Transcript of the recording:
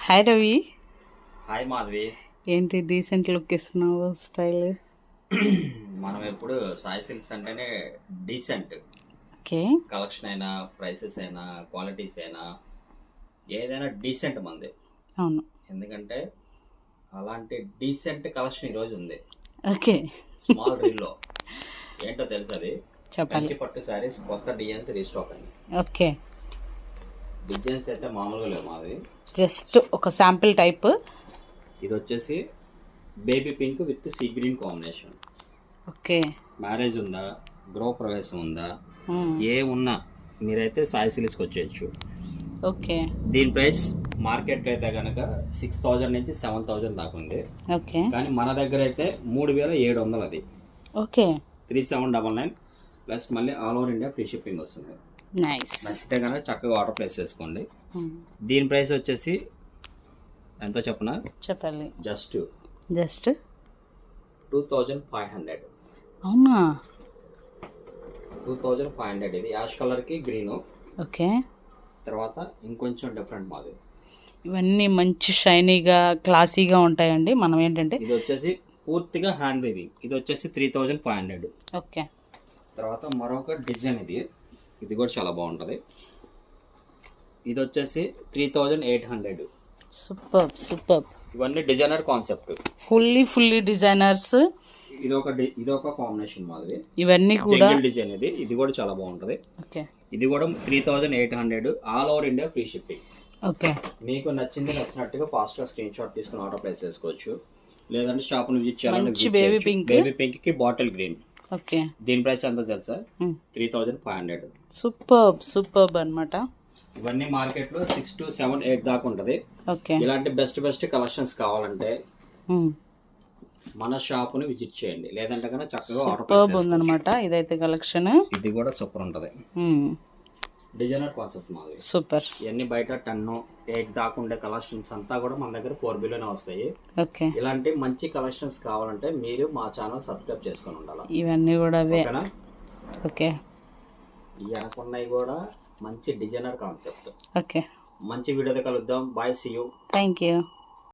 Hi Ravi hi Madhavi ఏంటి decent look ఇస్తున్నావు style మనం ఎప్పుడు సాయి సిల్క్స్ అంటేనే డీసెంట్ ఓకే. కలెక్షన్ అయినా ప్రైసెస్ అయినా క్వాలిటీస్ అయినా ఏదైనా డీసెంట్ మంది. అవును. ఎందుకంటే అలాంటి డీసెంట్ కలెక్షన్ ఈరోజు ఉంది. ఓకే. స్మాల్ రీల్లో ఏంటో తెలుసు అది? చెప్పాలి. కంచి పట్టు శారీస్ కొత్త డిజైన్స్ రీస్టాక్ అయింది ఓకే. డిజైన్స్ అయితే మామూలుగా లేవు మాది జస్ట్ ఒక శాంపిల్ టైప్. ఇది వచ్చేసి baby pink with sea green combination. Okay. Marriage ఉందా? గృహ ప్రవేశం ఉందా. ఏ ఉన్నా మీరైతే సాయి సిల్క్స్కి వచ్చేయచ్చు. ఓకే. దీని ప్రైస్ మార్కెట్లో అయితే కనుక సిక్స్ థౌజండ్ నుంచి సెవెన్ థౌజండ్ దాకా ఉంది. ఓకే. కానీ మన దగ్గర అయితే మూడు వేల ఏడు వందలు అది. Okay. Three seven double nine plus మళ్ళీ all over India free shipping వస్తుంది. నచ్చితే కనుక చక్కగా ఆర్డర్ ప్లేస్ చేసుకోండి. దీని ప్రైస్ వచ్చేసి ఎంతో చెప్పనా? చెప్పాలి just just two thousand five hundred అవునా? టూ థౌజండ్ ఫైవ్ హండ్రెడ్ ఇది. యాష్ కలర్కి గ్రీను. ఓకే. తర్వాత ఇంకొంచెం డిఫరెంట్ మాది ఇవన్నీ మంచి షైనీగా క్లాసీగా ఉంటాయండి. మనం ఏంటంటే ఇది వచ్చేసి పూర్తిగా హ్యాండ్ వీవింగ్ ఇది వచ్చేసి three thousand five hundred okay. తర్వాత మరొక డిజైన్ ఇది. ఇది కూడా చాలా బాగుంటుంది. ఇది వచ్చేసి three thousand eight hundred. Super super. ఇవన్నీ designer concept. Fully fully designers. ఇది ఒక ఇది ఒక కాంబినేషన్ మాది ఇవన్నీ కూడా డిజైన్ ఇది. ఇది కూడా చాలా బాగుంటుంది. ఓకే. ఇది కూడా three thousand eight hundred all over India free shipping. Okay. మీకు నచ్చింది నచ్చినట్టుగా ఫాస్ట్గా స్క్రీన్ షాట్ తీసుకుని ఆర్డర్ ప్లేస్ చేసుకోవచ్చు. లేదంటే షాప్ను విజిట్ pink. బేబీ పింక్కి బాటిల్ గ్రీన్. ఓకే. దీని ప్రైస్ ఎంత తెలుసా? Three thousand five hundred super super అనమాట ఇవన్నీ మార్కెట్లో సిక్స్ టు సెవెన్ ఎయిట్ దాకా ఉంటుంది. ఓకే. ఇలాంటి బెస్ట్ బెస్ట్ కలెక్షన్స్ కావాలంటే. మన షాపుని విజిట్ చేయండి. లేదంటే కనుక చక్కగా ఆర్డర్ ఉందన్నమాట ఇదైతే కలెక్షన్ ఇది కూడా సూపర్ ఉంటుంది. డిజైనర్ కాన్సెప్ట్ మాది. సూపర్. ఇవన్నీ బయట టెన్ ఎయిట్ దాకా ఉండే కలెక్షన్స్ అంతా కూడా మన దగ్గర ఫోర్ బిలోనే వస్తాయి. ఓకే. ఇలాంటి మంచి కలెక్షన్స్ కావాలంటే మీరు మా ఛానల్ సబ్స్క్రైబ్ చేసుకొని ఉండాలి? ఇవన్నీ కూడా అవే. ఓకేనా? ఓకే. ఈ కూడా మంచి డిజైనర్ కాన్సెప్ట్ ఓకే. మంచి వీడియోతో కలుద్దాం. Bye see you thank you